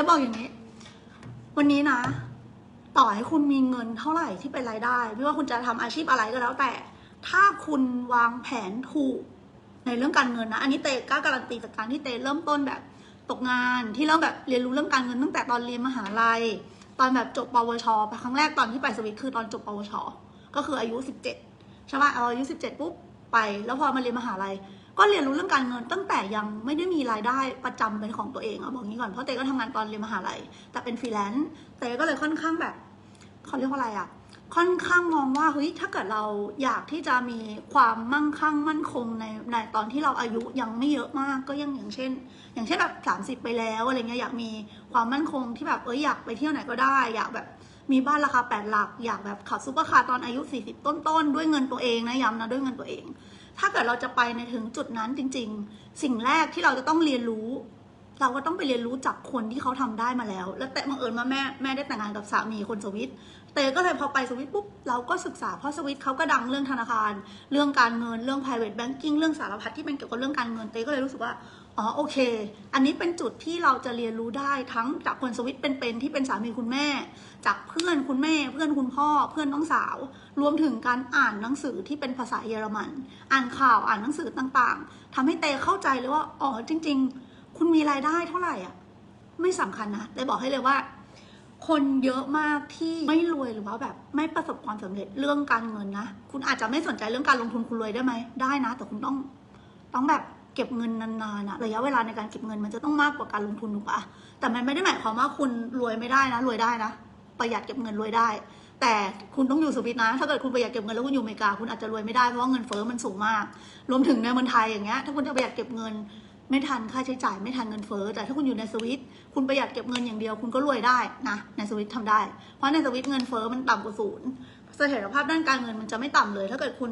จะบอกอย่างนี้ วันนี้นะ ต่อให้คุณมีเงินเท่าไหร่ที่เป็นรายได้ ไม่ว่าคุณจะทำอาชีพอะไรก็แล้วแต่ ถ้าคุณวางแผนถูกในเรื่องการเงินนะ อันนี้เตกล้าการันตีจากการที่เตเริ่มต้นแบบตกงานที่เริ่มแบบเรียนรู้เรื่องการเงินตั้งแต่ตอนเรียนมหาลัย ตอนแบบจบปวชครั้งแรกตอนที่ไปสวิตคือตอนจบปวช ก็คืออายุ 17ใช่ป่ะเอาอายุ 17 ปุ๊บไป แล้วพอมาเรียนมหาลัย ก็เรียนรู้เรื่องการเงินตั้งแต่ยังไม่ได้มีรายได้ประจำเป็นของตัวเองเอะบอกงี้ก่อนเพราะเตก็ทำงานตอนเรียนมหาลัยแต่เป็นฟรีแลนซ์เตก็เลยค่อนข้างแบบเขาเรียกว่าอะไรอะค่อนข้างมองว่าเฮ้ยถ้าเกิดเราอยากที่จะมีความมั่งคั่งมั่นคงในในตอนที่เราอายุยังไม่เยอะมากก็ยังอย่างเช่น อย่างเช่นแบบ 30 ไปแล้วอะไรเงี้ยอยากมีความมั่นคงที่แบบเอ้ยอยากไปเที่ยวไหนก็ได้ อยากแบบมีบ้านราคาแปดหลัก อยากแบบขับซุปเปอร์คาร์ตอนอายุ 40 ต้นๆ ด้วยเงินตัวเองนะย้ำนะด้วยเงินตัวเอง ถ้าเกิดเราจะไปในถึงจุดนั้นจริง ๆ สิ่งแรกที่เราจะต้องเรียนรู้ เราก็ต้องไปเรียนรู้จากคนที่เขาทำได้มาแล้ว แล้วแต่บังเอิญมาแม่แม่ได้แต่งงานกับสามีคนสวิตเตก็เลยพอไปสวิตปุ๊บเราก็ศึกษาเพราะสวิตเขาก็ดังเรื่องธนาคาร เรื่องการเงินเรื่อง private banking เรื่องสารพัดที่เป็นเกี่ยวกับเรื่องการเงินเตก็เลยรู้สึกว่า อ๋อโอเค อันนี้เป็นจุดที่เราจะเรียนรู้ได้ทั้งจากคนสวิตเป็นๆที่เป็นสามีคุณแม่ จากเพื่อนคุณแม่ เพื่อนคุณพ่อ เพื่อนน้องสาว รวมถึงการอ่านหนังสือที่เป็นภาษาเยอรมัน อ่านข่าวอ่านหนังสือต่างๆทำให้เตเข้าใจเลยว่าอ๋อจริง ๆ คุณมีรายได้เท่าไหร่อะไม่สำคัญนะแต่บอกให้เลยว่า คนเยอะมากที่ไม่รวยหรือว่าแบบไม่ประสบความสำเร็จเรื่องการเงินนะคุณอาจจะไม่สนใจเรื่องการลงทุนคุณรวยได้ไหมได้นะ แต่คุณต้องต้องแบบ เก็บเงินนานๆนะระยะเวลาในการเก็บเงินมันจะต้องมากกว่าการลงทุนถูกปะแต่มันไม่ได้หมายความว่าคุณรวยไม่ได้นะรวยได้นะประหยัดเก็บเงินรวยได้ แต่คุณต้องอยู่สวิตนะ ถ้าเกิดคุณประหยัดเก็บเงินแล้วคุณอยู่อเมริกาคุณอาจจะรวยไม่ได้เพราะว่าเงินเฟ้อมันสูงมาก รวมถึงในเมืองไทยอย่างเงี้ยถ้าคุณจะประหยัดเก็บเงินไม่ทันค่าใช้จ่ายไม่ทันเงินเฟ้อแต่ถ้าคุณอยู่ในสวิตคุณประหยัดเก็บเงินอย่างเดียว คุณก็รวยได้นะในสวิตทำได้ เพราะในสวิตเงินเฟ้อมันต่ำกว่าศูนย์เสถียรภาพด้านการเงินมันจะไม่ต่ำเลย ถ้าเกิดคุณ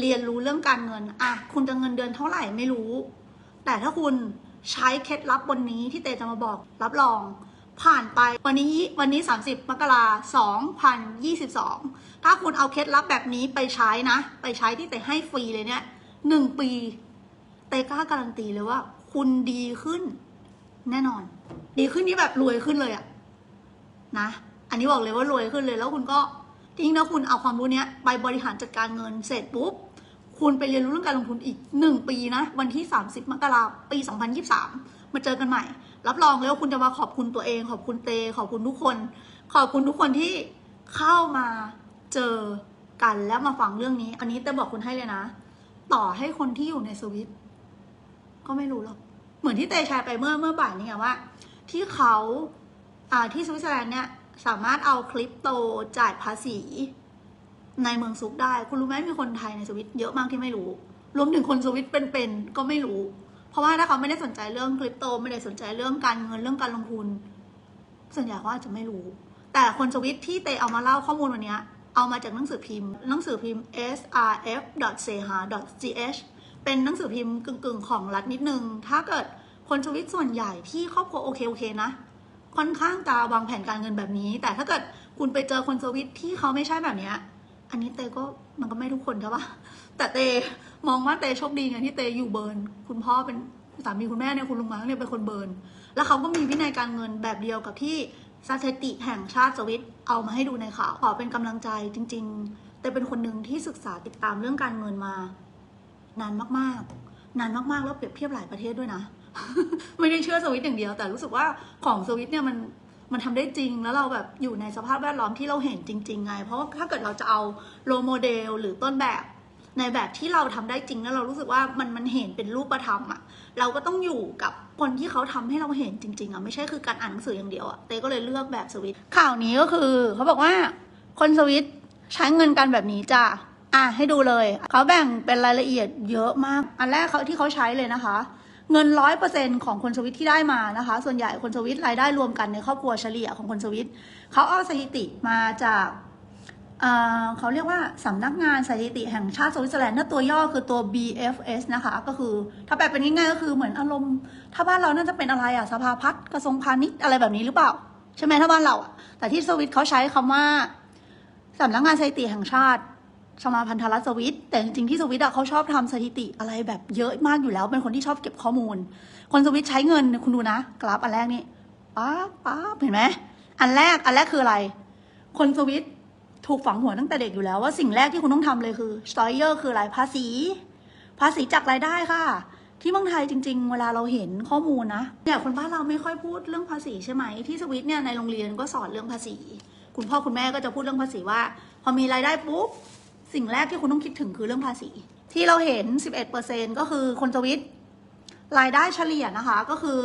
เรียนรู้เรื่องการเงินอะคุณจะเงินเดือนเท่าไหร่ไม่รู้ แต่ถ้าคุณใช้เคล็ดลับบนนี้ที่เตจะมาบอกรับรอง ผ่านไปวันนี้วันนี้ 30 มกราคม2022ถ้าคุณเอาเคล็ดลับแบบนี้ไปใช้นะ ไปใช้ที่เตให้ฟรีเลยเนี่ยหนึ่งปี เตกล้าการันตีเลยว่า คุณดีขึ้น แน่นอน ดีขึ้นนี่แบบรวยขึ้นเลยอะนะ อันนี้บอกเลยว่ารวยขึ้นเลยแล้วคุณก็ จริงนะคุณเอาความรู้เนี้ยไปบริหารจัดการเงินเสร็จปุ๊บ คุณไปเรียนรู้เรื่องการลงทุนอีกหนึ่งปีนะ วันที่ 30 มกราปี 2023 มาเจอกันใหม่ รับรองเลยว่าคุณจะมาขอบคุณตัวเอง ขอบคุณเต ขอบคุณทุกคน ขอบคุณทุกคนที่เข้ามาเจอกันแล้วมาฟังเรื่องนี้ อันนี้เตบอกคุณให้เลยนะ ต่อให้คนที่อยู่ในสวิตก็ไม่รู้หรอก เหมือนที่เตแชร์ไปเมื่อเมื่อบ่ายนี้ไงว่า ที่เขาอ่าที่สวิตเซอร์แลนด์เนี่ย สามารถเอาคริปโตจ่ายภาษีในเมืองซุกได้ คุณรู้ไหมมีคนไทยในสวิตเยอะมากที่ไม่รู้ รวมถึงคนสวิตเป็นๆก็ไม่รู้ เพราะว่าถ้าเขาไม่ได้สนใจเรื่องคริปโต ไม่ได้สนใจเรื่องการเงินเรื่องการลงทุน ส่วนใหญ่เขาอาจจะไม่รู้ แต่คนสวิตที่เตเอามาเล่าข้อมูลวันนี้เอามาจากหนังสือพิมพ์ หนังสือพิมพ์ srf.seha.ch เป็นหนังสือพิมพ์กึ่งๆ ของรัฐนิดนึง ถ้าเกิดคนสวิตส่วนใหญ่ที่ครอบครัวโอเคโอเคนะ ค่อนข้างจะวางแผนการเงินแบบนี้ แต่ถ้าเกิดคุณไปเจอคนสวิตที่เขาไม่ใช่แบบเนี้ย อันนี้เตก็มันก็ไม่ทุกคนใช่ปะแต่เตมองว่าเตโชคดีไงที่เตอยู่เบิร์นคุณพ่อเป็นสามีคุณแม่เนี่ยคุณลุงมาร์กเนี่ยเป็นคนเบิร์นแล้วเขาก็มีวินัยการเงินแบบเดียวกับที่สถิติแห่งชาติสวิตเอามาให้ดูในข่าวขอเป็นกำลังใจจริง ๆ แต่เป็นคนหนึ่งที่ศึกษาติดตามเรื่องการเงินมา นานมากๆ นานมากๆแล้วเปรียบเทียบหลายประเทศด้วยนะ ไม่ได้เชื่อสวิตอย่างเดียว แต่รู้สึกว่าของสวิตเนี่ยมันมันทำได้จริงแล้วเราแบบอยู่ในสภาพแวดล้อมที่เราเห็นจริง ๆ ไง เพราะว่าถ้าเกิดเราจะเอาโรโมเดลหรือต้นแบบในแบบที่เราทำได้จริงแล้วเรารู้สึกว่ามันมันเห็นเป็นรูปธรรมอะเราก็ต้องอยู่กับคนที่เขาทำให้เราเห็นจริง ๆอะไม่ใช่คือการอ่านหนังสืออย่างเดียวอะเต้ก็เลยเลือกแบบสวิตข่าวนี้ก็คือเขาบอกว่าคนสวิตใช้เงินกันแบบนี้จ้ะอะให้ดูเลยเขาแบ่งเป็นรายละเอียดเยอะมาก อันแรกเขาที่เขาใช้เลยนะคะ เงินร้อยเปอร์เซ็นของคนสวิตที่ได้มานะคะ ส่วนใหญ่คนสวิตรายได้รวมกันในครอบครัวเฉลี่ยของคนสวิตเขาเอาสถิติมาจากเขาเรียกว่าสำนักงานสถิติแห่งชาติสวิตเซอร์แลนด์นั่นตัวย่อคือตัว BFS นะคะ ก็คือถ้าแปลเป็นง่ายๆก็คือเหมือนอารมณ์ ถ้าบ้านเราน่าจะเป็นอะไรอะสภาพัฒน์กระทรวงพาณิชย์อะไรแบบนี้หรือเปล่า ใช่ไหมถ้าบ้านเราอะแต่ที่สวิตเขาใช้คำว่าสำนักงานสถิติแห่งชาติ สมาพันธรัสวิต แต่จริงๆที่สวิตอะเขาชอบทำสถิติอะไรแบบเยอะมากอยู่แล้ว เป็นคนที่ชอบเก็บข้อมูล คนสวิตใช้เงินคุณดูนะ กราฟอันแรกนี่ป๊าป๊าเห็นไหมอันแรกอันแรกคืออะไร คนสวิตถูกฝังหัวตั้งแต่เด็กอยู่แล้วว่าสิ่งแรกที่คุณต้องทำเลยคือสตอยเออร์คืออะไรภาษี ภาษีจากรายได้ค่ะ ที่เมืองไทยจริง ๆ เวลาเราเห็นข้อมูลนะเนี่ยคนบ้านเราไม่ค่อยพูดเรื่องภาษีใช่ไหมที่สวิตเนี่ยในโรงเรียนก็สอนเรื่องภาษี คุณพ่อคุณแม่ก็จะพูดเรื่องภาษีว่า พอมีรายได้ปุ๊บ สิ่งแรกที่คุณต้องคิดถึงคือเรื่องภาษี ที่เราเห็น 11%ก็คือคนสวิตรายได้เฉลี่ยนะคะ ก็คือ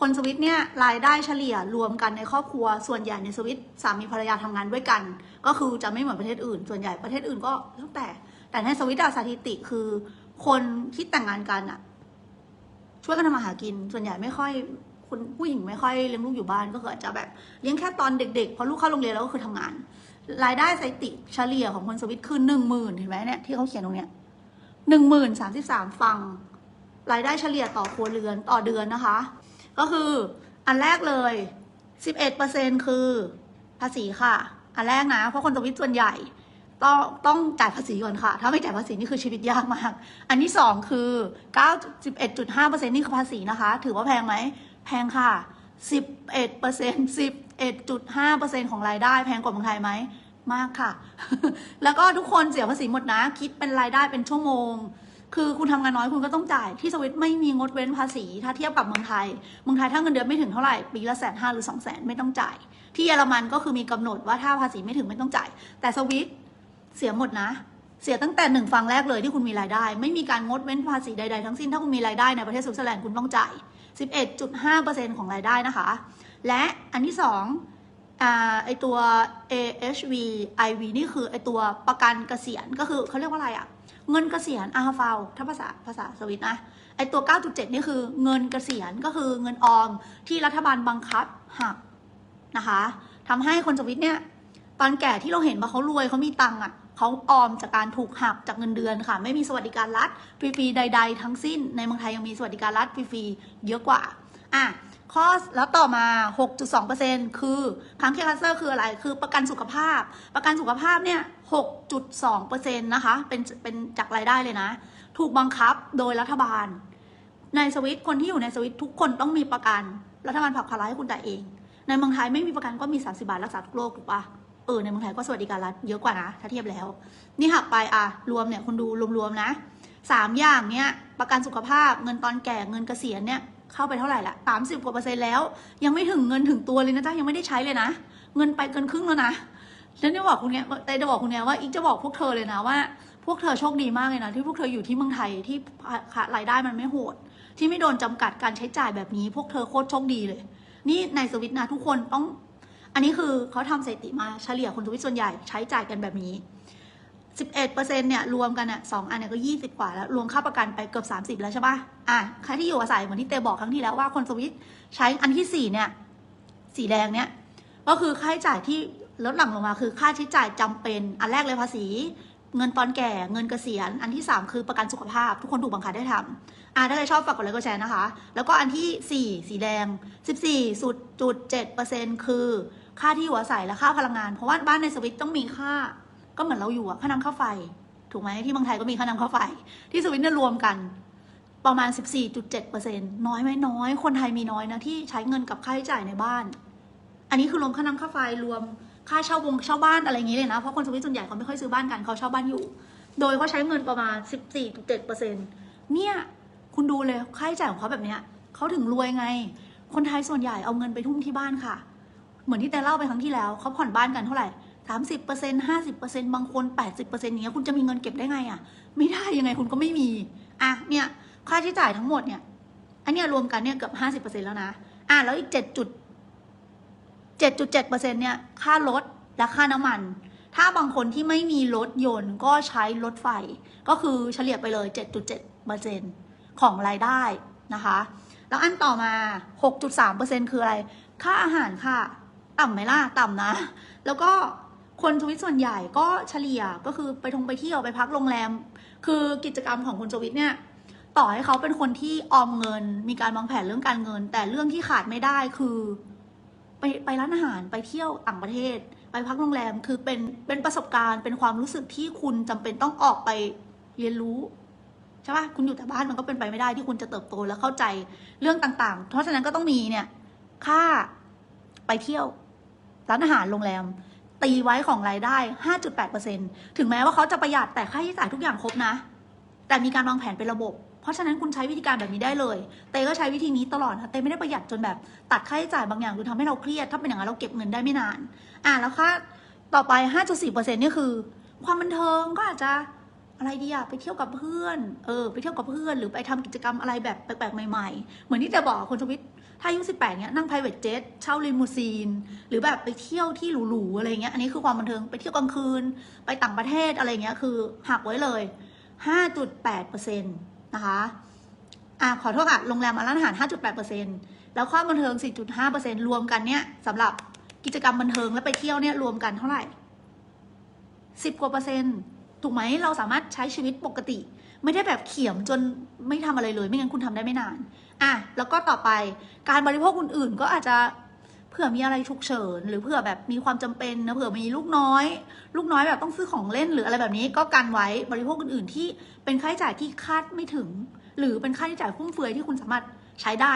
คนสวิตเนี่ยรายได้เฉลี่ยรวมกันในครอบครัว ส่วนใหญ่ในสวิตสามีภรรยาทำงานด้วยกัน ก็คือจะไม่เหมือนประเทศอื่น ส่วนใหญ่ประเทศอื่นก็แล้วแต่ แต่ในสวิตสถิติคือ คนที่แต่งงานกันอะช่วยกันทำมาหากิน ส่วนใหญ่ไม่ค่อยคุณผู้หญิงไม่ค่อยเลี้ยงลูกอยู่บ้านก็คืออาจจะแบบเลี้ยงแค่ตอนเด็กๆพอลูกเข้าโรงเรียนแล้วก็คือทำงาน รายได้สถิติเฉลี่ยของคนสวิตคือหนึ่งหมื่นเห็นไหมเนี่ยที่เขาเขียนตรงเนี้ยหนึ่งหมื่นสามสิบสามฟัง รายได้เฉลี่ยต่อครัวเรือนต่อเดือนนะคะ ก็คืออันแรกเลย11%คือภาษีค่ะ อันแรกนะ เพราะคนสวิตส่วนใหญ่ ต้องต้องจ่ายภาษีก่อนค่ะ ถ้าไม่จ่ายภาษีนี่คือชีวิตยากมาก อันที่สองคือ91.5%นี่คือภาษีนะคะ ถือว่าแพงไหม แพงค่ะ11% 11.5%ของรายได้แพงกว่าเมืองไทยไหมมากค่ะ แล้วก็ทุกคนเสียภาษีหมดนะ คิดเป็นรายได้เป็นชั่วโมง คือคุณทำงานน้อยคุณก็ต้องจ่าย ที่สวิตไม่มีงดเว้นภาษี ถ้าเทียบกับเมืองไทย เมืองไทยถ้าเงินเดือนไม่ถึงเท่าไหร่ ปีละแสนห้าหรือสองแสนไม่ต้องจ่าย ที่เยอรมันก็คือมีกำหนดว่าถ้าภาษีไม่ถึงไม่ต้องจ่าย แต่สวิตเสียหมดนะ เสียตั้งแต่หนึ่งฟังแรกเลยที่คุณมีรายได้ ไม่มีการงดเว้นภาษีใดๆทั้งสิ้น ถ้าคุณมีรายได้ในประเทศสวิตเซอร์แลนด์คุณต้องจ่าย 11.5%ของรายได้นะคะ และอันที่สองไอตัว AHV IV นี่คือไอตัวประกันเกษียณก็คือเขาเรียกว่าอะไรอะเงินเกษียณอาฟาวถ้าภาษาภาษาสวิตนะไอตัว 9.7 นี่คือเงินเกษียณก็คือเงินออมที่รัฐบาลบังคับหักนะคะทำให้คนสวิตเนี่ยตอนแก่ที่เราเห็นว่าเขารวยเขามีตังค์อะเขาออมจากการถูกหักจากเงินเดือนค่ะ ไม่มีสวัสดิการรัฐฟรีๆใด ๆ ทั้งสิ้นในเมืองไทยยังมีสวัสดิการรัฐฟรีๆเยอะกว่า อะข้อแล้วต่อมา 6.2%คือค้างเคคัสเซอร์คืออะไร คือประกันสุขภาพ ประกันสุขภาพเนี่ย 6.2%นะคะ เป็น เป็นจากรายได้เลยนะ ถูกบังคับโดยรัฐบาล ในสวิตคนที่อยู่ในสวิตทุกคนต้องมีประกัน รัฐบาลผลักภาระให้คุณจ่เอง ในเมืองไทยไม่มีประกันก็มี 30 บาทรักษาทุกโรคถูกปะเออ ในเมืองไทยก็สวัสดิการรัฐเยอะกว่านะ ถ้าเทียบแล้ว นี่หักไปอะ รวมเนี่ยคุณดูรวมๆนะสามอย่างเนี่ยประกันสุขภาพ เงินตอนแก่ เงินเกษียณเนี่ย เข้าไปเท่าไหร่ละสามสิบกว่าเปอร์เซ็นต์แล้ว ยังไม่ถึงเงินถึงตัวเลยนะจ๊ะยังไม่ได้ใช้เลยนะ เงินไปเกินครึ่งแล้วนะแล้วจะบอกคุณเนี่ยแต่จะบอกคุณเนี่ยว่าอีกจะบอกพวกเธอเลยนะว่า พวกเธอโชคดีมากเลยนะที่พวกเธออยู่ที่เมืองไทยที่รายได้มันไม่โหด ที่ไม่โดนจำกัดการใช้จ่ายแบบนี้ พวกเธอโคตรโชคดีเลย นี่ในสวิตนะทุกคนต้อง อันนี้คือเขาทำสถิติมาเฉลี่ยคนสวิตส่วนใหญ่ใช้จ่ายกันแบบนี้ 11%เนี่ยรวมกันเนี่ยสองอันเนี่ยก็ 20 กว่าแล้ว รวมค่าประกันไปเกือบ 30 แล้วใช่ปะอะค่าที่อยู่อาศัยเหมือนที่เตบอกครั้งที่แล้วว่าคนสวิตใช้อันที่ 4 เนี่ย สีแดงเนี่ยก็คือค่าใช้จ่ายที่ลดหลั่งลงมาคือค่าใช้จ่ายจำเป็นอันแรกเลยภาษี เงินตอนแก่เงินเกษียณ อันที่ 3 คือประกันสุขภาพ ทุกคนถูกบังคับได้ทำอ่าถ้าใครชอบฝากกดไลค์กดแชร์นะคะ แล้วก็อันที่ 4 สีแดง 14.7%คือค่าที่อยู่อาศัยและค่าพลังงาน เพราะว่าบ้านในสวิตต้องมีค่า ก็เหมือนเราอยู่อะค่าน้ำค่าไฟ ถูกไหมที่เมืองไทยก็มีค่าน้ำค่าไฟ ที่สวิตเนี่ยรวมกัน ประมาณ 14.7%น้อยไหมน้อย คนไทยมีน้อยนะที่ใช้เงินกับค่าใช้จ่ายในบ้าน อันนี้คือรวมค่าน้ำค่าไฟรวมค่าเช่าวงเช่าบ้านอะไรอย่างนี้เลยนะเพราะคนสวิตส่วนใหญ่เขาไม่ค่อยซื้อบ้านกันเขาเช่าบ้านอยู่ โดยเขาใช้เงินประมาณ 14.7%เนี่ยคุณดูเลยค่าใช้จ่ายของเขาแบบเนี้ยเขาถึงรวยไง คนไทยส่วนใหญ่เอาเงินไปทุ่มที่บ้านค่ะ เหมือนที่แต่เล่าไปครั้งที่แล้วเขาผ่อนบ้านกันเท่าไหร่ สามสิบเปอร์เซ็นห้าสิบเปอร์เซ็นบางคนแปดสิบเปอร์เซ็นต์เนี้ยคุณจะมีเงินเก็บได้ไงอะ ไม่ได้ยังไงคุณก็ไม่มีอะเนี่ยค่าใช้จ่ายทั้งหมดเนี่ยอันเนี้ยรวมกันเนี่ยเกือบห้าสิบเปอร์เซ็นแล้วนะอะแล้วอีกเจ็ดจุดเจ็ดจุดเจ็ดเปอร์เซ็นเนี่ยค่ารถและค่าน้ำมัน ถ้าบางคนที่ไม่มีรถยนต์ก็ใช้รถไฟ ก็คือเฉลี่ยไปเลยเจ็ดจุดเจ็ดเปอร์เซ็นของรายได้นะคะ แล้วอันต่อมาหกจุดสามเปอร์เซ็นคืออะไร ค่าอาหารค่ะ ต่ำไหมล่ะ ต่ำนะ แล้วก็ คนสวิตส่วนใหญ่ก็เฉลี่ยก็คือไปทงไปเที่ยวไปพักโรงแรม คือกิจกรรมของคนสวิตเนี่ยต่อให้เขาเป็นคนที่ออมเงิน มีการวางแผนเรื่องการเงิน แต่เรื่องที่ขาดไม่ได้คือ ไปไปร้านอาหารไปเที่ยวต่างประเทศ ไปพักโรงแรมคือเป็นเป็นประสบการณ์เป็นความรู้สึกที่คุณจำเป็นต้องออกไปเรียนรู้ใช่ปะคุณอยู่แต่บ้านมันก็เป็นไปไม่ได้ที่คุณจะเติบโตและเข้าใจเรื่องต่างๆ เพราะฉะนั้นก็ต้องมีเนี่ย ค่าไปเที่ยวร้านอาหารโรงแรม ตีไว้ของรายได้ 5.8%ถึงแม้ว่าเขาจะประหยัดแต่ค่าใช้จ่ายทุกอย่างครบนะ แต่มีการวางแผนเป็นระบบ เพราะฉะนั้นคุณใช้วิธีการแบบนี้ได้เลย เต้ก็ใช้วิธีนี้ตลอดนะเต้ไม่ได้ประหยัดจนแบบตัดค่าใช้จ่ายบางอย่างจนทำให้เราเครียด ถ้าเป็นอย่างนั้นเราเก็บเงินได้ไม่นาน อะแล้วค่าต่อไป 5.4%นี่คือ ความบันเทิงก็อาจจะอะไรดีอะไปเที่ยวกับเพื่อน เออ ไปเที่ยวกับเพื่อน หรือไปทำกิจกรรมอะไรแบบแปลกๆใหม่ๆ เหมือนที่จะบอกคนชวิต ถ้าอายุ18เนี้ยนั่ง private jet เช่าลิมูซีน หรือแบบไปเที่ยวที่หรูๆอะไรเงี้ย อันนี้คือความบันเทิงไปเที่ยวกลางคืน ไปต่างประเทศอะไรเงี้ยคือหักไว้เลย 5.8%นะคะอ่าขอโทษค่ะโรงแรมร้านอาหาร 5.8%แล้วความบันเทิง 4.5%รวมกันเนี่ยสำหรับกิจกรรมบันเทิงและไปเที่ยวเนี่ยรวมกันเท่าไหร่ 10กว่าเปอร์เซ็นต์ ถูกไหมเราสามารถใช้ชีวิตปกติ ไม่ได้แบบเขียมจนไม่ทำอะไรเลย ไม่งั้นคุณทำได้ไม่นาน อะแล้วก็ต่อไปการบริโภคอื่นๆ ก็อาจจะเผื่อมีอะไรฉุกเฉินหรือเผื่อแบบมีความจำเป็นนะเผื่อมีลูกน้อย ลูกน้อยแบบต้องซื้อของเล่นหรืออะไรแบบนี้ ก็กันไว้บริโภคอื่นๆ ที่เป็นค่าใช้จ่ายที่คาดไม่ถึง หรือเป็นค่าใช้จ่ายฟุ่มเฟือยที่คุณสามารถใช้ได้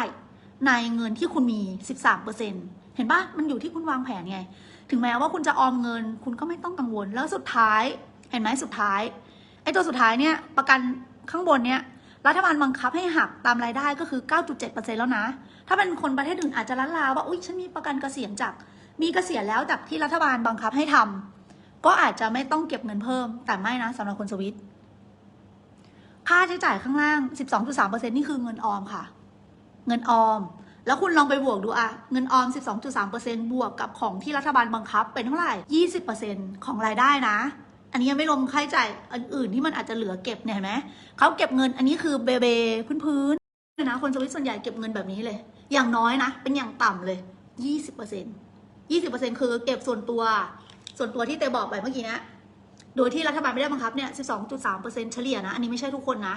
ในเงินที่คุณมี 13%เห็นปะมันอยู่ที่คุณวางแผนไง ถึงแม้ว่าคุณจะออมเงิน คุณก็ไม่ต้องกังวลแล้วสุดท้าย เห็นไหมสุดท้ายไอ้ตัวสุดท้ายเนี่ยประกันข้างบนเนี่ยรัฐบาลบังคับให้หักตามรายได้ก็คือ 9.7%แล้วนะ ถ้าเป็นคนประเทศอื่นอาจจะล้านลาว่าอุ้ยฉันมีประกันเกษียณจาก มีเกษียณแล้วจากที่รัฐบาลบังคับให้ทำก็อาจจะไม่ต้องเก็บเงินเพิ่ม แต่ไม่นะสำหรับคนสวิตค่าใช้จ่ายข้างล่าง 12.3%นี่คือเงินออมค่ะ เงินออม แล้วคุณลองไปบวกดูอะเงินออม 12.3%บวกกับของที่รัฐบาลบังคับเป็นเท่าไหร่ 20%ของรายได้นะ อันนี้ยังไม่รวมค่าใช้จ่ายอื่นๆที่มันอาจจะเหลือเก็บเนี่ยเห็นไหมเขาเก็บเงินอันนี้คือเบเบพื้นๆนะคนสวิตส่วนใหญ่เก็บเงินแบบนี้เลย อย่างน้อยนะ เป็นอย่างต่ำเลย20% 20%คือเก็บส่วนตัว ส่วนตัวที่เตบอกไปเมื่อกี้นะโดยที่รัฐบาลไม่ได้บังคับเนี่ย12.3%เปอร์เซ็นเฉลี่ยนะ อันนี้ไม่ใช่ทุกคนนะ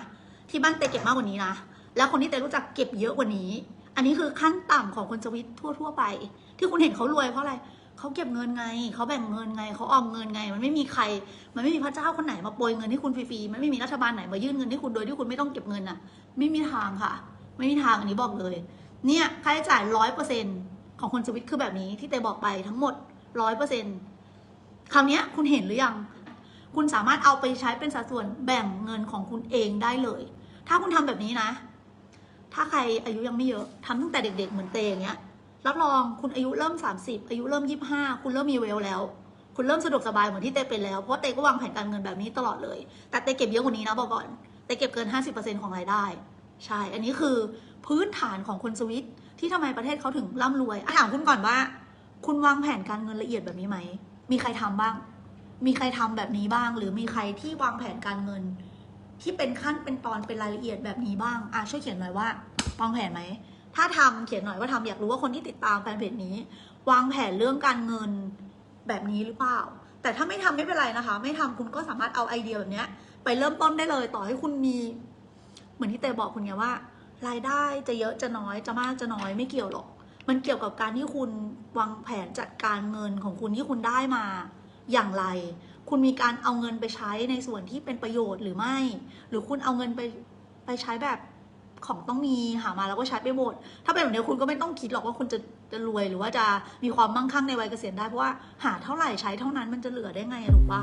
ที่บ้านเตเก็บมากกว่านี้นะ แล้วคนที่เตรู้จักเก็บเยอะกว่านี้ อันนี้คือขั้นต่ำของคนสวิตทั่ว ๆ ไป ที่คุณเห็นเขารวยเพราะอะไร เขาเก็บเงินไง เขาแบ่งเงินไง เขาออมเงินไง มันไม่มีใคร มันไม่มีพระเจ้าคนไหนมาโปรยเงินให้คุณฟรีๆ มันไม่มีรัฐบาลไหนมายื่นเงินให้คุณโดยที่คุณไม่ต้องเก็บเงินอะ ไม่มีทางค่ะ ไม่มีทางอันนี้บอกเลย เนี่ยค่าใช้จ่ายร้อยเปอร์เซ็นของคนสวิตคือแบบนี้ที่เตบอกไปทั้งหมดร้อยเปอร์เซ็นคราวนี้คุณเห็นหรือยัง คุณสามารถเอาไปใช้เป็นสัดส่วนแบ่งเงินของคุณเองได้เลย ถ้าคุณทำแบบนี้นะ ถ้าใครอายุยังไม่เยอะทำตั้งแต่เด็ก ๆ เหมือนเตอย่างเงี้ย รับรองคุณอายุเริ่ม 30 อายุเริ่ม 25 คุณเริ่มมีเวลแล้ว คุณเริ่มสะดวกสบายเหมือนที่เตเป็นแล้ว เพราะเตก็วางแผนการเงินแบบนี้ตลอดเลย แต่เตเก็บเยอะกว่านี้นะบอกก่อนเตเก็บเกิน 50%ของรายได้ ใช่ อันนี้คือพื้นฐานของคนสวิตที่ทำไมประเทศเขาถึงร่ำรวยถามคุณก่อนว่า คุณวางแผนการเงินละเอียดแบบนี้ไหม มีใครทำบ้าง มีใครทำแบบนี้บ้าง หรือมีใครที่วางแผนการเงิน ที่เป็นขั้นเป็นตอนเป็นรายละเอียดแบบนี้บ้างอะช่วยเขียนหน่อยว่าวางแผนไหม ถ้าทำเขียนหน่อยว่าทำอยากรู้ว่าคนที่ติดตามแฟนเพจนี้ วางแผนเรื่องการเงินแบบนี้หรือเปล่า แต่ถ้าไม่ทำไม่เป็นไรนะคะ ไม่ทำคุณก็สามารถเอาไอเดียแบบนี้ไปเริ่มต้นได้เลยต่อให้คุณมี เหมือนที่เตบอกคุณไงว่า รายได้จะเยอะจะน้อยจะมากจะน้อยไม่เกี่ยวหรอก มันเกี่ยวกับการที่คุณวางแผนจัดการเงินของคุณที่คุณได้มา อย่างไร คุณมีการเอาเงินไปใช้ในส่วนที่เป็นประโยชน์หรือไม่ หรือคุณเอาเงินไปไปใช้แบบ ของต้องมีหามาแล้วก็ใช้ไปหมด ถ้าเป็นแบบนี้คุณก็ไม่ต้องคิดหรอกว่าคุณจะจะรวยหรือว่าจะมีความมั่งคั่งในวัยเกษียณได้เพราะว่าหาเท่าไหร่ใช้เท่านั้นมันจะเหลือได้ไงถูกปะ